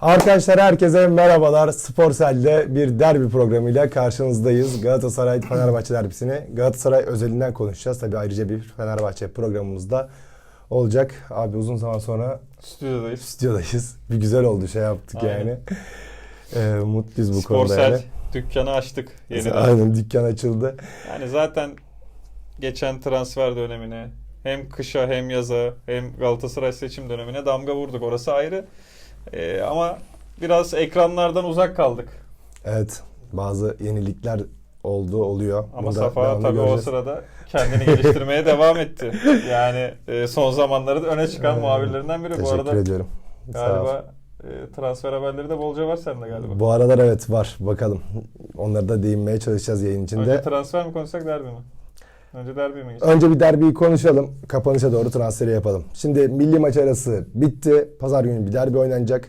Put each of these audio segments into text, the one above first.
Arkadaşlar herkese merhabalar. Sporsel'de bir derbi programıyla karşınızdayız. Galatasaray Fenerbahçe derbisini Galatasaray özelinden konuşacağız. Tabii ayrıca bir Fenerbahçe programımızda olacak. Abi uzun zaman sonra Stüdyodayız. stüdyodayız. Bir güzel oldu şey yaptık Aynen. yani. Ee, mutluyuz bu konuda Sporsel yani. dükkanı açtık yeniden. Aynen dükkan açıldı. Yani zaten geçen transfer dönemine hem kışa hem yaza hem Galatasaray seçim dönemine damga vurduk. Orası ayrı. Ee, ama biraz ekranlardan uzak kaldık. Evet bazı yenilikler oldu oluyor. Ama Bunu da Safa tabii o göreceğiz. sırada kendini geliştirmeye devam etti. Yani e, son zamanlarda da öne çıkan Evet. muhabirlerinden biri. Bu Teşekkür arada ediyorum. Galiba e, transfer haberleri de bolca var sende galiba. Bu aralar evet var. Bakalım. Onları da değinmeye çalışacağız yayın içinde. Önce transfer mi konuşsak derbi mi? Önce derbi mi geçelim? Önce bir derbiyi konuşalım. Kapanışa doğru transferi yapalım. Şimdi milli maç arası bitti. Pazar günü bir derbi oynanacak.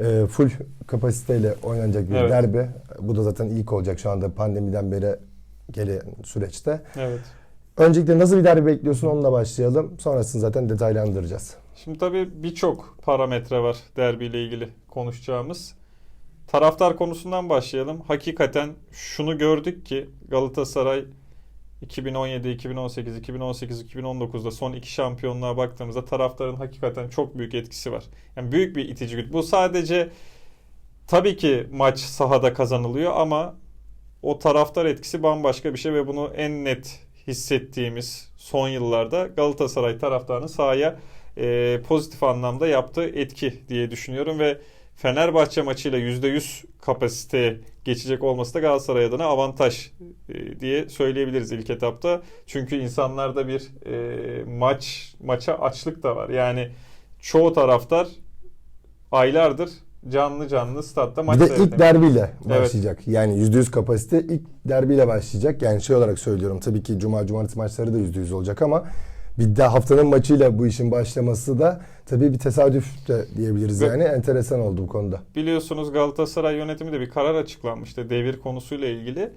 Ee, full kapasiteyle oynanacak bir Evet. derbi. Bu da zaten ilk olacak şu anda pandemiden beri gelen süreçte. Evet. Öncelikle nasıl bir derbi bekliyorsun onunla başlayalım. Sonrasını zaten detaylandıracağız. Şimdi tabii birçok parametre var derbiyle ilgili konuşacağımız. Taraftar konusundan başlayalım. Hakikaten şunu gördük ki Galatasaray 2017, 2018, 2018, 2019'da son iki şampiyonluğa baktığımızda taraftarın hakikaten çok büyük etkisi var. Yani büyük bir itici güç. Bu sadece tabii ki maç sahada kazanılıyor ama o taraftar etkisi bambaşka bir şey ve bunu en net hissettiğimiz son yıllarda Galatasaray taraftarının sahaya e, pozitif anlamda yaptığı etki diye düşünüyorum ve Fenerbahçe maçıyla %100 kapasiteye geçecek olması da Galatasaray adına avantaj e, diye söyleyebiliriz ilk etapta. Çünkü insanlarda bir e, maç maça açlık da var. Yani çoğu taraftar aylardır canlı canlı statta maç bir de ilk derbiyle Evet. başlayacak. Yani %100 kapasite ilk derbiyle başlayacak. Yani şey olarak söylüyorum tabii ki cuma cumartesi maçları da %100 olacak ama bir de haftanın maçıyla bu işin başlaması da tabii bir tesadüf de diyebiliriz Ve- yani. Enteresan oldu bu konuda. Biliyorsunuz Galatasaray yönetimi de bir karar açıklanmıştı devir konusuyla ilgili.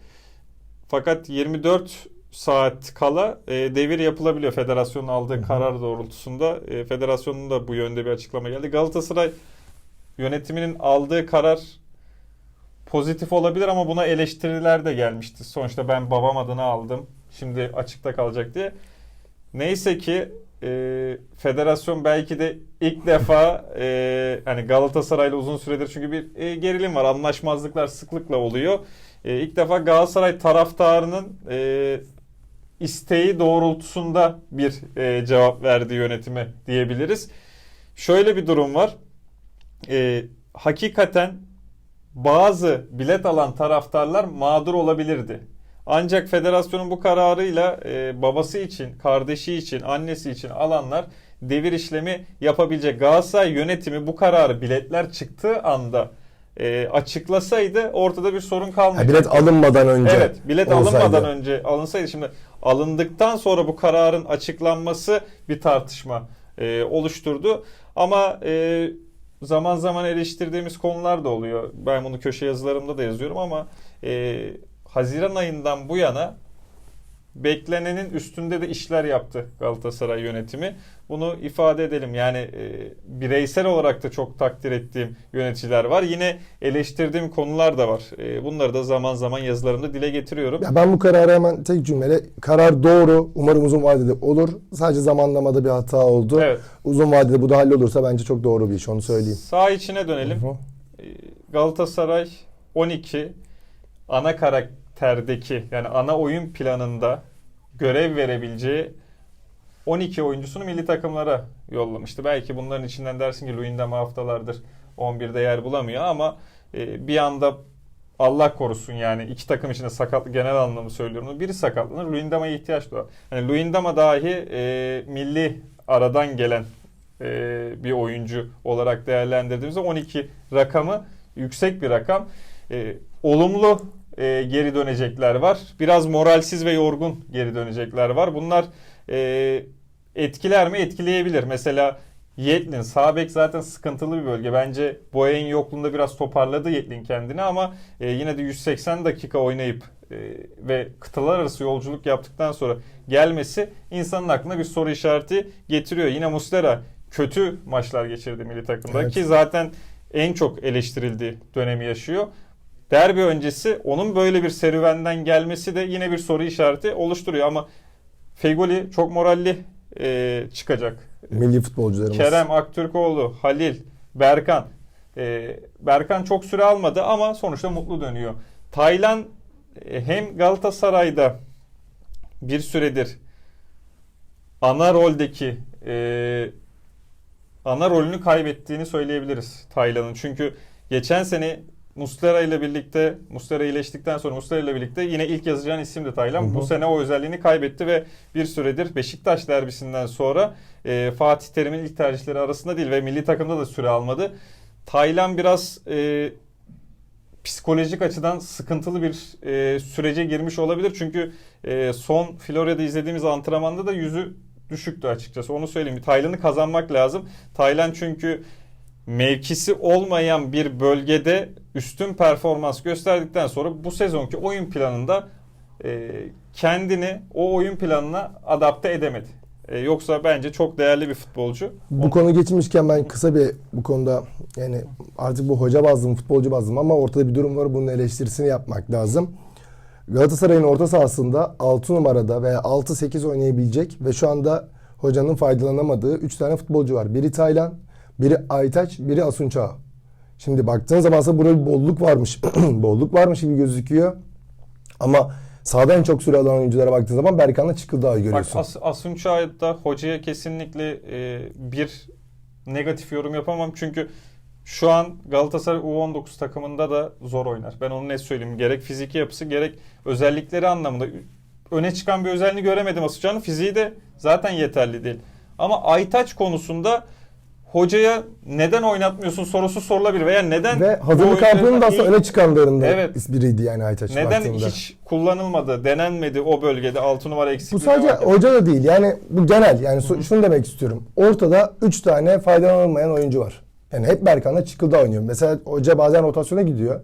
Fakat 24 saat kala e, devir yapılabiliyor federasyonun aldığı karar doğrultusunda. E, federasyonun da bu yönde bir açıklama geldi. Galatasaray yönetiminin aldığı karar pozitif olabilir ama buna eleştiriler de gelmişti. Sonuçta ben babam adına aldım. Şimdi açıkta kalacak diye. Neyse ki e, federasyon belki de ilk defa e, hani Galatasaray'la uzun süredir çünkü bir e, gerilim var. Anlaşmazlıklar sıklıkla oluyor. E, ilk defa Galatasaray taraftarının e, isteği doğrultusunda bir e, cevap verdi yönetime diyebiliriz. Şöyle bir durum var. E, hakikaten bazı bilet alan taraftarlar mağdur olabilirdi. Ancak federasyonun bu kararıyla e, babası için, kardeşi için, annesi için alanlar devir işlemi yapabilecek. Galatasaray yönetimi bu kararı biletler çıktığı anda e, açıklasaydı ortada bir sorun kalmayacaktı. bilet alınmadan önce Evet, bilet olsaydı. alınmadan önce alınsaydı şimdi alındıktan sonra bu kararın açıklanması bir tartışma e, oluşturdu. Ama e, zaman zaman eleştirdiğimiz konular da oluyor. Ben bunu köşe yazılarımda da yazıyorum ama e, Haziran ayından bu yana beklenenin üstünde de işler yaptı Galatasaray yönetimi. Bunu ifade edelim. Yani e, bireysel olarak da çok takdir ettiğim yöneticiler var. Yine eleştirdiğim konular da var. E, bunları da zaman zaman yazılarımda dile getiriyorum. Ya ben bu kararı hemen tek cümleyle karar doğru. Umarım uzun vadede olur. Sadece zamanlamada bir hata oldu. Evet. Uzun vadede bu da hallolursa bence çok doğru bir iş onu söyleyeyim. Sağ içine dönelim. Hı hı. E, Galatasaray 12 ana karakterdeki yani ana oyun planında görev verebileceği 12 oyuncusunu milli takımlara yollamıştı. Belki bunların içinden dersin ki Luyendama haftalardır 11'de yer bulamıyor ama e, bir anda Allah korusun yani iki takım içinde sakatlık genel anlamı söylüyorum. Biri sakatlanır. Luyendama'ya ihtiyaç duyar. Yani Luyendama dahi e, milli aradan gelen e, bir oyuncu olarak değerlendirdiğimizde 12 rakamı yüksek bir rakam. E, olumlu e, geri dönecekler var. Biraz moralsiz ve yorgun geri dönecekler var. Bunlar e, etkiler mi? Etkileyebilir. Mesela Yetlin. Sağ bek zaten sıkıntılı bir bölge. Bence Boya'nın yokluğunda biraz toparladı Yetlin kendini ama e, yine de 180 dakika oynayıp e, ve kıtalar arası yolculuk yaptıktan sonra gelmesi insanın aklına bir soru işareti getiriyor. Yine Muslera kötü maçlar geçirdi milli takımda Evet. ki zaten en çok eleştirildiği dönemi yaşıyor. Derbi öncesi onun böyle bir serüvenden gelmesi de yine bir soru işareti oluşturuyor ama Fegoli çok moralli e, çıkacak. Milli futbolcularımız. Kerem Aktürkoğlu, Halil, Berkan. E, Berkan çok süre almadı ama sonuçta mutlu dönüyor. Taylan e, hem Galatasaray'da bir süredir ana roldeki e, ana rolünü kaybettiğini söyleyebiliriz Taylan'ın. Çünkü geçen sene Muslera ile birlikte Muslera iyileştikten sonra Muslera ile birlikte yine ilk yazacağın isimdi Taylan. Hı hı. Bu sene o özelliğini kaybetti ve bir süredir Beşiktaş derbisinden sonra e, Fatih Terim'in ilk tercihleri arasında değil ve milli takımda da süre almadı. Taylan biraz e, psikolojik açıdan sıkıntılı bir e, sürece girmiş olabilir. Çünkü e, son Florya'da izlediğimiz antrenmanda da yüzü düşüktü açıkçası. Onu söyleyeyim. Taylan'ı kazanmak lazım. Taylan çünkü mevkisi olmayan bir bölgede üstün performans gösterdikten sonra bu sezonki oyun planında e, kendini o oyun planına adapte edemedi. E, yoksa bence çok değerli bir futbolcu. Bu konu geçmişken ben kısa bir bu konuda yani artık bu hoca bazlı mı futbolcu bazlı mı ama ortada bir durum var bunun eleştirisini yapmak lazım. Galatasaray'ın orta sahasında 6 numarada veya 6-8 oynayabilecek ve şu anda hocanın faydalanamadığı 3 tane futbolcu var. Biri Taylan, biri Aytaç, biri Asunçağ. Şimdi baktığın zaman aslında burada bir bolluk varmış. bolluk varmış gibi gözüküyor. Ama sahada en çok süre alan oyunculara baktığın zaman Berkan'la Çıkıldağ'ı Bak görüyorsun. As Asunçay'da hocaya kesinlikle e, bir negatif yorum yapamam. Çünkü şu an Galatasaray U19 takımında da zor oynar. Ben onu net söyleyeyim. Gerek fiziki yapısı gerek özellikleri anlamında öne çıkan bir özelliğini göremedim Asunçay'ın. Fiziği de zaten yeterli değil. Ama Aytaç konusunda hocaya neden oynatmıyorsun sorusu sorulabilir veya neden Ve hazırlık kampının da aslında öne çıkanlarında Evet. biriydi yani Aytaç neden baktığında. hiç kullanılmadı, denenmedi o bölgede 6 numara eksikliği Bu sadece varken? hoca da değil yani bu genel yani su- şunu demek istiyorum. Ortada 3 tane faydalanılmayan oyuncu var. Yani hep Berkan'la Çıkıldağ oynuyor. Mesela hoca bazen rotasyona gidiyor.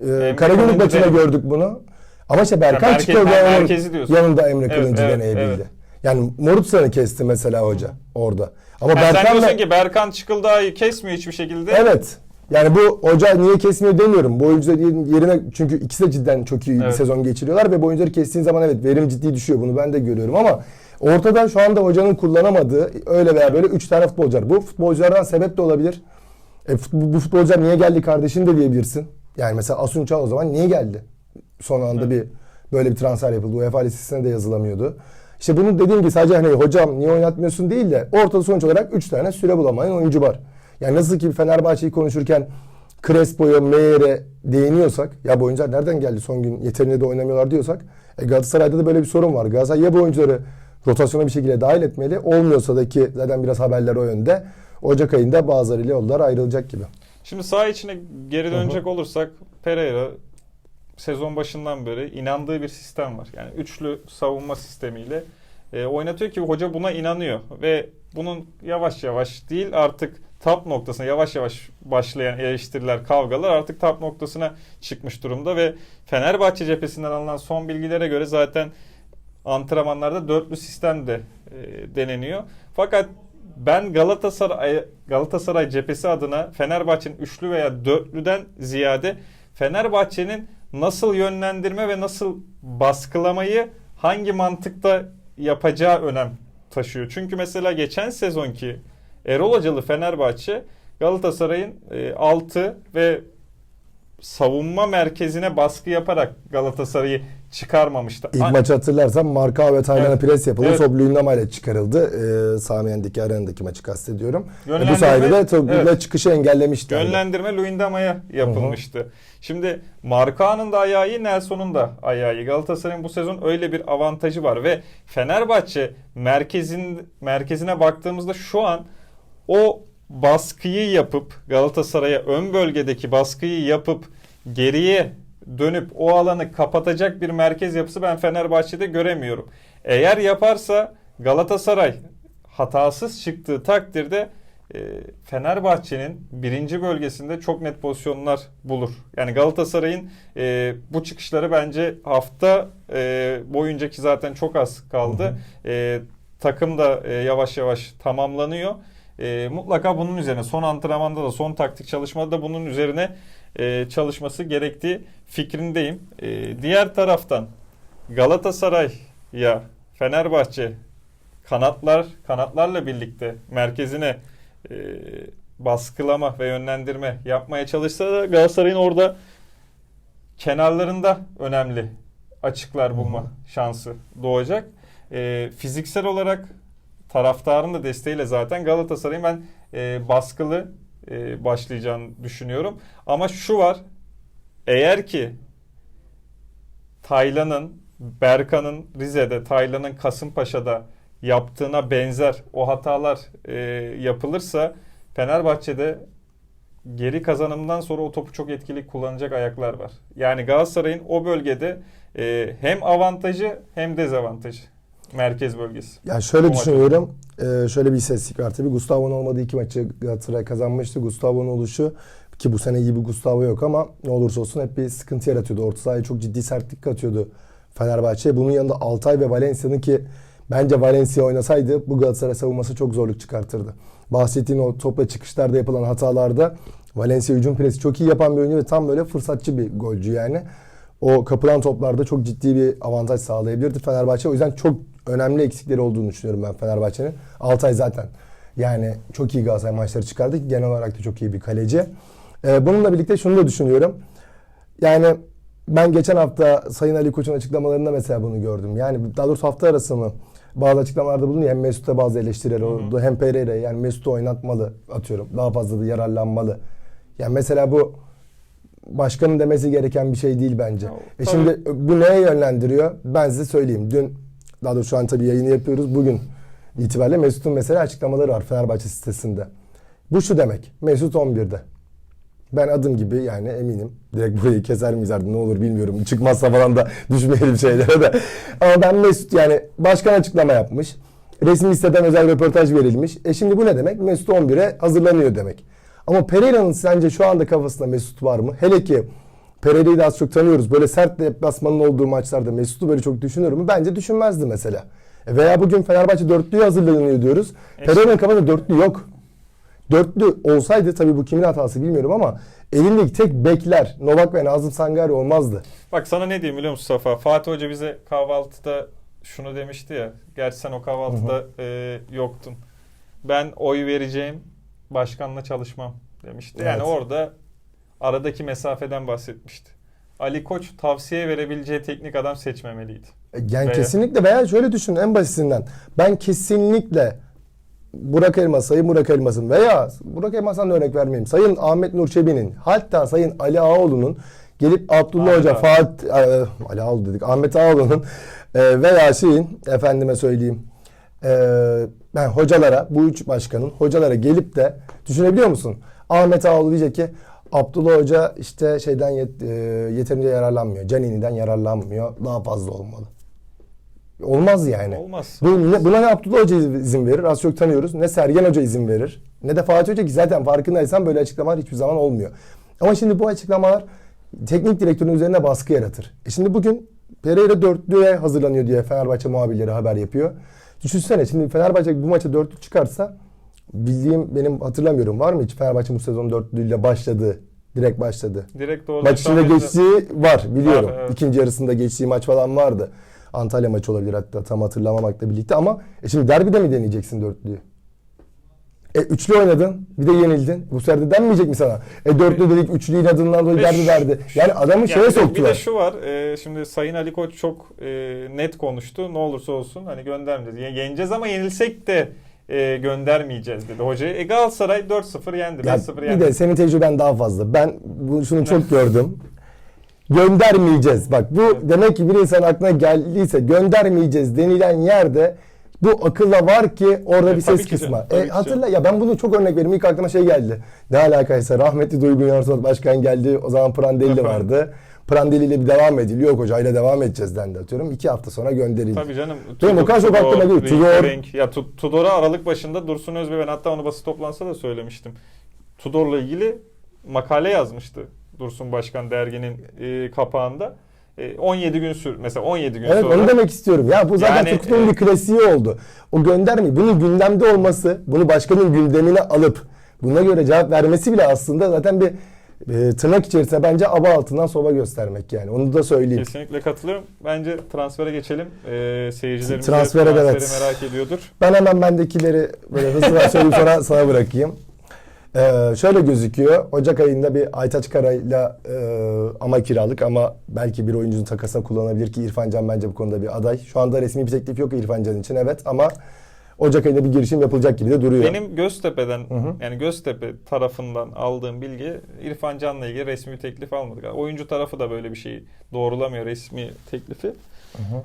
Ee, Karagümrük maçında gördük bunu. Ama işte Berkan Ya merkez- diyorsun. yanında Emre Evet, Kılıncı evet, deneyebildi. evet. Yani Morutsa'nı kesti mesela hoca orada. Ama Yani sen Berkan'la diyorsun ki Berkan Çıkıldağ'ı kesmiyor hiçbir şekilde. Evet. Yani bu hoca niye kesmiyor demiyorum. Bu oyuncuların yerine çünkü ikisi de cidden çok iyi bir Evet. sezon geçiriyorlar ve bu oyuncuları kestiğin zaman evet verim ciddi düşüyor. Bunu ben de görüyorum ama ortada şu anda hocanın kullanamadığı öyle veya böyle 3 tane futbolcu var. Bu futbolculardan sebep de olabilir. E, bu, futbolcular niye geldi kardeşim de diyebilirsin. Yani mesela Asun Çağ o zaman niye geldi? Son anda bir böyle bir transfer yapıldı. UEFA listesine de yazılamıyordu. İşte bunu dediğim gibi sadece hani hocam niye oynatmıyorsun değil de ortada sonuç olarak 3 tane süre bulamayan oyuncu var. Yani nasıl ki Fenerbahçe'yi konuşurken Crespo'ya, Meyer'e değiniyorsak ya bu oyuncular nereden geldi son gün yeterince de oynamıyorlar diyorsak e, Galatasaray'da da böyle bir sorun var. Galatasaray ya bu oyuncuları rotasyona bir şekilde dahil etmeli olmuyorsa da ki zaten biraz haberler o yönde Ocak ayında bazılarıyla yollar ayrılacak gibi. Şimdi saha içine geri dönecek olursak Pereira sezon başından beri inandığı bir sistem var. Yani üçlü savunma sistemiyle e, oynatıyor ki hoca buna inanıyor ve bunun yavaş yavaş değil artık tap noktasına yavaş yavaş başlayan eleştiriler, kavgalar artık tap noktasına çıkmış durumda ve Fenerbahçe cephesinden alınan son bilgilere göre zaten antrenmanlarda dörtlü sistem de e, deneniyor. Fakat ben Galatasaray Galatasaray cephesi adına Fenerbahçe'nin üçlü veya dörtlüden ziyade Fenerbahçe'nin nasıl yönlendirme ve nasıl baskılamayı hangi mantıkta yapacağı önem taşıyor. Çünkü mesela geçen sezonki Erol Hocalı Fenerbahçe Galatasaray'ın 6 ve savunma merkezine baskı yaparak Galatasaray'ı çıkarmamıştı. İlk maçı hatırlarsan Marka ve Taylan'a Evet. pres yapıldı. Evet. Top Luyendama ile çıkarıldı. Ee, Sami Yen'deki arenadaki maçı kastediyorum. E, bu sayede de Topla Evet. çıkışı engellemişti. Yönlendirme Luyendama'ya yapılmıştı. Şimdi Marka'nın da ayağı iyi, Nelson'un da ayağı iyi. Galatasaray'ın bu sezon öyle bir avantajı var ve Fenerbahçe merkezin merkezine baktığımızda şu an o baskıyı yapıp Galatasaray'a ön bölgedeki baskıyı yapıp geriye dönüp o alanı kapatacak bir merkez yapısı ben Fenerbahçe'de göremiyorum. Eğer yaparsa Galatasaray hatasız çıktığı takdirde e, Fenerbahçe'nin birinci bölgesinde çok net pozisyonlar bulur. Yani Galatasaray'ın e, bu çıkışları bence hafta e, boyunca ki zaten çok az kaldı. E, takım da e, yavaş yavaş tamamlanıyor. E, mutlaka bunun üzerine son antrenmanda da son taktik çalışmada da bunun üzerine e, çalışması gerektiği fikrindeyim. E, diğer taraftan Galatasaray ya Fenerbahçe kanatlar kanatlarla birlikte merkezine e, baskılama ve yönlendirme yapmaya çalışsa da Galatasaray'ın orada kenarlarında önemli açıklar bulma şansı doğacak. E, fiziksel olarak taraftarın da desteğiyle zaten Galatasaray'ın ben e, baskılı e, başlayacağını düşünüyorum. Ama şu var eğer ki Taylan'ın, Berkan'ın Rize'de, Taylan'ın Kasımpaşa'da yaptığına benzer o hatalar e, yapılırsa Fenerbahçe'de geri kazanımdan sonra o topu çok etkili kullanacak ayaklar var. Yani Galatasaray'ın o bölgede e, hem avantajı hem dezavantajı merkez bölgesi. Ya şöyle maç. düşünüyorum. Ee, şöyle bir istatistik var tabii. Gustavo'nun olmadığı iki maçı Galatasaray kazanmıştı. Gustavo'nun oluşu ki bu sene gibi Gustavo yok ama ne olursa olsun hep bir sıkıntı yaratıyordu. Orta sahaya çok ciddi sertlik katıyordu Fenerbahçe. Bunun yanında Altay ve Valencia'nın ki bence Valencia oynasaydı bu Galatasaray savunması çok zorluk çıkartırdı. Bahsettiğin o topla çıkışlarda yapılan hatalarda Valencia hücum presi çok iyi yapan bir oyuncu ve tam böyle fırsatçı bir golcü yani. O kapılan toplarda çok ciddi bir avantaj sağlayabilirdi Fenerbahçe. O yüzden çok önemli eksikleri olduğunu düşünüyorum ben Fenerbahçe'nin. Altay zaten yani çok iyi Galatasaray maçları çıkardı. Genel olarak da çok iyi bir kaleci. Ee, bununla birlikte şunu da düşünüyorum. Yani ben geçen hafta Sayın Ali Koç'un açıklamalarında mesela bunu gördüm. Yani daha doğrusu hafta arası mı bazı açıklamalarda bulundu. Hem Mesut'a bazı eleştiriler oldu. Hem Pereira yani Mesut'u oynatmalı atıyorum. Daha fazla da yararlanmalı. Yani mesela bu başkanın demesi gereken bir şey değil bence. Ya, E şimdi bu neye yönlendiriyor? Ben size söyleyeyim. Dün daha doğrusu şu an tabii yayını yapıyoruz. Bugün itibariyle Mesut'un mesela açıklamaları var Fenerbahçe sitesinde. Bu şu demek. Mesut 11'de. Ben adım gibi yani eminim. Direkt burayı keser miyiz artık ne olur bilmiyorum. Çıkmazsa falan da düşmeyelim şeylere de. Ama ben Mesut yani başkan açıklama yapmış. Resmi siteden özel röportaj verilmiş. E şimdi bu ne demek? Mesut 11'e hazırlanıyor demek. Ama Pereira'nın sence şu anda kafasında Mesut var mı? Hele ki Pereira'yı da az çok tanıyoruz. Böyle sert deplasmanın olduğu maçlarda Mesut'u böyle çok düşünür mü? Bence düşünmezdi mesela. E veya bugün Fenerbahçe dörtlüye hazırlanıyor diyoruz. E Pereira'nın kafasında dörtlü yok. Dörtlü olsaydı tabii bu kimin hatası bilmiyorum ama elindeki tek bekler Novak ve Nazım Sangare olmazdı. Bak sana ne diyeyim biliyor musun Safa? Fatih Hoca bize kahvaltıda şunu demişti ya. Gerçi sen o kahvaltıda e, yoktun. Ben oy vereceğim, başkanla çalışmam demişti. Yani Evet. orada aradaki mesafeden bahsetmişti. Ali Koç tavsiye verebileceği teknik adam seçmemeliydi. E, Yani Veya- kesinlikle veya şöyle düşün en basitinden. Ben kesinlikle Burak Elmas, Sayın Burak Elmas'ın veya Burak Elmas'tan örnek vermeyeyim. Sayın Ahmet Nur Çebi'nin hatta Sayın Ali Ağaoğlu'nun gelip Abdullah Ahmet Hoca. Fatih, e, Ali Ağaoğlu dedik, Ahmet Ağaoğlu'nun e, veya şeyin efendime söyleyeyim e, ben hocalara, bu üç başkanın hocalara gelip de düşünebiliyor musun? Ahmet Ağaoğlu diyecek ki Abdullah Hoca işte şeyden yet- e, yeterince yararlanmıyor. Canini'den yararlanmıyor. Daha fazla olmalı. Olmaz yani. Olmaz. Bu, ne, buna ne Abdullah Hoca izin verir? Az çok tanıyoruz. Ne Sergen Hoca izin verir. Ne de Fatih Hoca ki zaten farkındaysan böyle açıklamalar hiçbir zaman olmuyor. Ama şimdi bu açıklamalar teknik direktörün üzerine baskı yaratır. E şimdi bugün Pereira dörtlüye hazırlanıyor diye Fenerbahçe muhabirleri haber yapıyor. Düşünsene şimdi Fenerbahçe bu maça dörtlü çıkarsa bildiğim benim hatırlamıyorum var mı hiç Fenerbahçe bu sezon dörtlüyle başladı. Direkt başladı. Direkt doğru. Maç içinde geçtiği var biliyorum. Var, evet. İkinci yarısında geçtiği maç falan vardı. Antalya maçı olabilir hatta tam hatırlamamakla birlikte ama e şimdi derbide mi deneyeceksin dörtlüyü? E üçlü oynadın bir de yenildin. Bu sefer de denmeyecek mi sana? E dörtlü dedik üçlü inadından dolayı şu- verdi. Yani adamı Yani şeye bir de- Bir soktular. de şu var. e, şimdi Sayın Ali Koç çok e, net konuştu. Ne olursa olsun hani göndermeyeceğiz. Ye- Yeneceğiz ama yenilsek de e, göndermeyeceğiz dedi hocaya. E Galatasaray 4-0 yendi. Ya 5-0 bir yendi. de senin tecrüben daha fazla. Ben bunu şunu çok gördüm. Göndermeyeceğiz. Bak bu demek ki bir insan aklına geldiyse göndermeyeceğiz denilen yerde Bu akılla var ki orada E, bir ses kısma. E, hatırla ya ben bunu çok örnek vereyim. İlk aklıma şey geldi. Ne alakaysa rahmetli Duygu Üniversitesi Başkan geldi. O zaman Prandelli vardı. Prandelli ile bir devam ediliyor. Yok hocayla devam edeceğiz dendi atıyorum. İki hafta sonra gönderildi. Tabii canım. Benim o kadar çok aklıma geliyor. Tudor- Renk. Ya Tu- Tudor'a Aralık başında Dursun Özbey ben hatta onu basın toplantısı da söylemiştim. Tudor'la ilgili makale yazmıştı Dursun Başkan derginin e, kapağında. E, 17 gün sür mesela 17 gün Evet sonra. onu demek istiyorum. Ya bu zaten Yani, Turgut'un e, bir klasiği oldu. O göndermeyi bunun gündemde olması, bunu başkanın gündemine alıp buna göre cevap vermesi bile aslında zaten bir e, tırnak içerisinde bence aba altından soba göstermek yani. Onu da söyleyeyim. Kesinlikle katılıyorum. Bence transfere geçelim. E, seyircilerimiz Transfere de transferi evet. merak ediyordur. Ben hemen bendekileri böyle hızlıca söyleyeyim sonra sana bırakayım. Ee, şöyle gözüküyor. Ocak ayında bir Aytaç Kara'yla e, ama kiralık ama belki bir oyuncunun takasına kullanabilir ki İrfan Can bence bu konuda bir aday. Şu anda resmi bir teklif yok İrfan Can için evet ama Ocak ayında bir girişim yapılacak gibi de duruyor. Benim Göztepe'den hı. yani Göztepe tarafından aldığım bilgi İrfan Can'la ilgili resmi bir teklif almadık. Yani oyuncu tarafı da böyle bir şeyi doğrulamıyor resmi teklifi. Hı hı.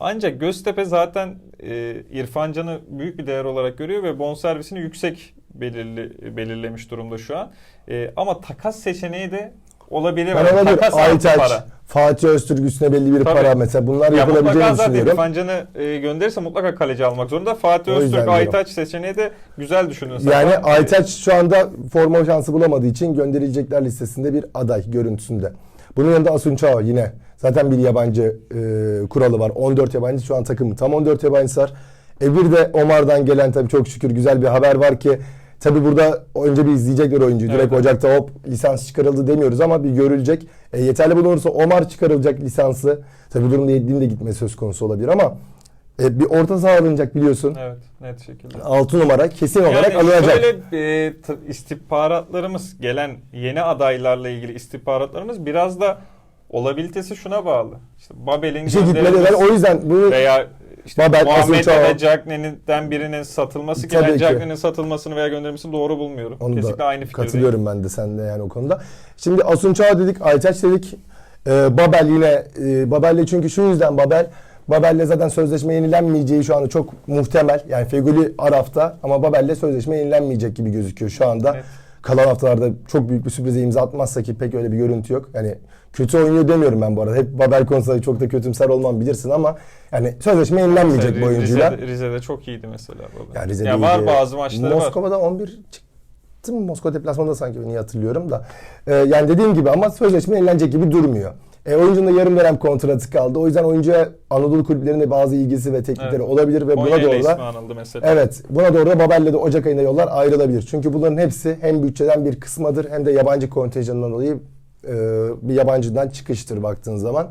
Ancak Göztepe zaten e, İrfan Can'ı büyük bir değer olarak görüyor ve bonservisini yüksek belirli, belirlemiş durumda şu an. E, ama takas seçeneği de olabilir. Ben olabilir. takas Aytaç, para. Fatih Öztürk üstüne belli bir Tabii. para mesela bunlar Ya yapılabileceğini mutlaka zaten düşünüyorum. İrfan Can'ı e, gönderirse mutlaka kaleci almak zorunda. Fatih O Öztürk. Aytaç seçeneği de güzel düşünün. Yani Zaten, Aytaç şu anda forma şansı bulamadığı için gönderilecekler listesinde bir aday görüntüsünde. Bunun yanında Asun Çao yine zaten bir yabancı e, kuralı var. 14 yabancı şu an takımın tam 14 yabancısı var. E bir de Omar'dan gelen tabii çok şükür güzel bir haber var ki tabii burada önce bir izleyecekler oyuncuyu. Direkt Evet. Ocak'ta hop lisans çıkarıldı demiyoruz ama bir görülecek. E, yeterli bulunursa Omar çıkarılacak lisansı. Tabii bu durumda Yedlin'in de gitme söz konusu olabilir ama e, bir orta saha alınacak biliyorsun. Evet net şekilde. 6 numara kesin olarak yani alınacak. şöyle e, istihbaratlarımız gelen yeni adaylarla ilgili istihbaratlarımız biraz da olabilitesi şuna bağlı. İşte Babel'in Bir şey gönderilmesi O yüzden bunu veya işte Babel, Muhammed Asuncao- ve Cagney'den birinin satılması ki Tabii ben ki. Satılmasını veya gönderilmesini doğru bulmuyorum. Onu Kesinlikle da aynı fikirdeyim. katılıyorum ben de seninle yani o konuda. Şimdi Asunçao dedik, Aytaç dedik. Ee, Babel yine e, Babel'le çünkü şu yüzden Babel Babel'le zaten sözleşme yenilenmeyeceği şu anda çok muhtemel. Yani Feguli Araf'ta ama Babel'le sözleşme yenilenmeyecek gibi gözüküyor şu anda. Evet. Kalan haftalarda çok büyük bir sürprize imza atmazsa ki pek öyle bir görüntü yok. Yani kötü oynuyor demiyorum ben bu arada. Hep Babel konusunda çok da kötümser olmam bilirsin ama yani sözleşme yenilenmeyecek Mesela bu oyuncuyla. Rize'de, Rize'de çok iyiydi mesela Babel. Ya Rize'de ya var iyiydi. bazı maçları var. Moskova'da 11 çıktı mı? Moskova deplasmanında sanki ben iyi hatırlıyorum da. Ee, yani dediğim gibi ama sözleşme yenilenecek gibi durmuyor. E, oyuncunun da yarım dönem kontratı kaldı. O yüzden oyuncuya Anadolu kulüplerinde bazı ilgisi ve teklifleri Evet. olabilir ve buna doğru da anıldı mesela. Evet, buna doğru da Babel'le de Ocak ayında yollar ayrılabilir. Çünkü bunların hepsi hem bütçeden bir kısmadır hem de yabancı kontenjanından dolayı e, bir yabancıdan çıkıştır baktığın zaman.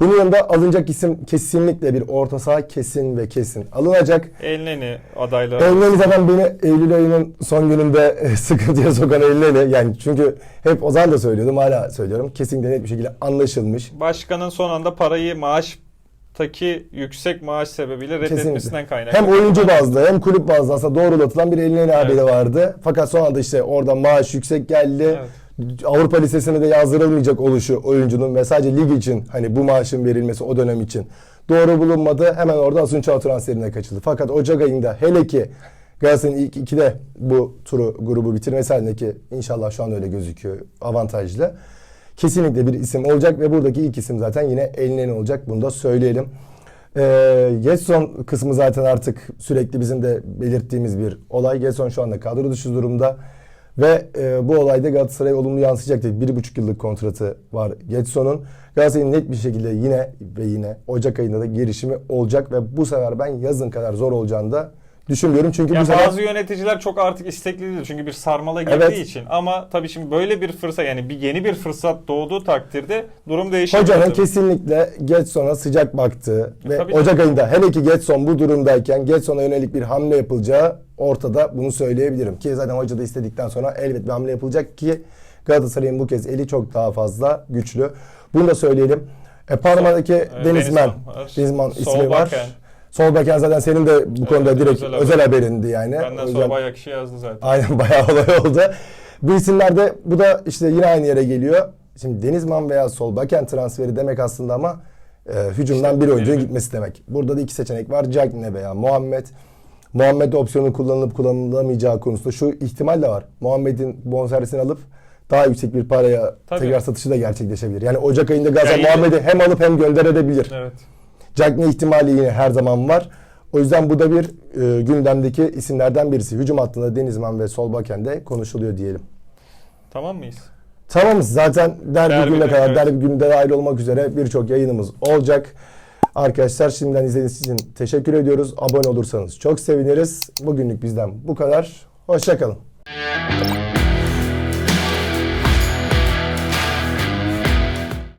Bunun yanında alınacak isim kesinlikle bir orta saha kesin ve kesin alınacak. Elneni adaylar. Elneni zaten beni Eylül ayının son gününde sıkıntıya sokan Elneni. Yani çünkü hep o zaman da söylüyordum hala söylüyorum. Kesinlikle net bir şekilde anlaşılmış. Başkanın son anda parayı maaştaki yüksek maaş sebebiyle reddetmesinden kaynaklı. Hem oyuncu bazlı hem kulüp bazlı aslında doğrulatılan bir Elneni haberi Evet. vardı. Fakat son anda işte orada maaş yüksek geldi. Evet. Avrupa Lisesi'ne de yazdırılmayacak oluşu oyuncunun ve sadece lig için hani bu maaşın verilmesi o dönem için doğru bulunmadı. Hemen orada Asunçao transferine kaçıldı. Fakat Ocak ayında hele ki Galatasaray'ın ilk ikide bu turu grubu bitirmesi halinde ki inşallah şu an öyle gözüküyor avantajlı. Kesinlikle bir isim olacak ve buradaki ilk isim zaten yine Elneni olacak. Bunu da söyleyelim. Ee, Getson kısmı zaten artık sürekli bizim de belirttiğimiz bir olay. Getson şu anda kadro dışı durumda. Ve e, bu olayda Galatasaray'a olumlu yansıyacaktır. Bir buçuk yıllık kontratı var Getson'un. Galatasaray'ın net bir şekilde yine ve yine Ocak ayında da girişimi olacak ve bu sefer ben yazın kadar zor olacağını da düşünmüyorum. Çünkü Ya bu sefer bazı yöneticiler çok artık istekli değil çünkü bir sarmala girdiği Evet. için ama tabii şimdi böyle bir fırsat yani bir yeni bir fırsat doğduğu takdirde durum değişebilir. Hocanın tabii. kesinlikle Getson'a sıcak baktığı ve tabii Ocak tabii. ayında hele ki Getson bu durumdayken Getson'a yönelik bir hamle yapılacağı ortada bunu söyleyebilirim. Ki zaten hoca da istedikten sonra elbet bir hamle yapılacak ki Galatasaray'ın bu kez eli çok daha fazla güçlü. Bunu da söyleyelim. E, Parma'daki Denizman, var. Denizman ismi var. Sol beken zaten senin de bu konuda Evet, direkt özel özel, haber. haberindi yani. Benden yüzden- sonra bayağı kişi yazdı zaten. Aynen bayağı olay oldu. Bu isimler de bu da işte yine aynı yere geliyor. Şimdi Denizman veya Solbaken transferi demek aslında ama e, hücumdan bir oyuncunun Evet. gitmesi demek. Burada da iki seçenek var. Cagne veya Muhammed. Muhammed opsiyonu kullanılıp kullanılamayacağı konusunda şu ihtimal de var. Muhammed'in bonservisini alıp daha yüksek bir paraya Tabii. tekrar satışı da gerçekleşebilir. Yani Ocak ayında Galatasaray Yani Muhammed'i hem alıp hem gönderebilir. Evet. Cagney ihtimali yine her zaman var. O yüzden bu da bir e, gündemdeki isimlerden birisi. Hücum hattında Denizman ve Solbaken de konuşuluyor diyelim. Tamam mıyız? Tamamız. Zaten derbi, Derbi gününe kadar, evet. derbi gününde dahil olmak üzere birçok yayınımız olacak. Arkadaşlar şimdiden izlediğiniz için teşekkür ediyoruz. Abone olursanız çok seviniriz. Bugünlük bizden bu kadar. Hoşçakalın.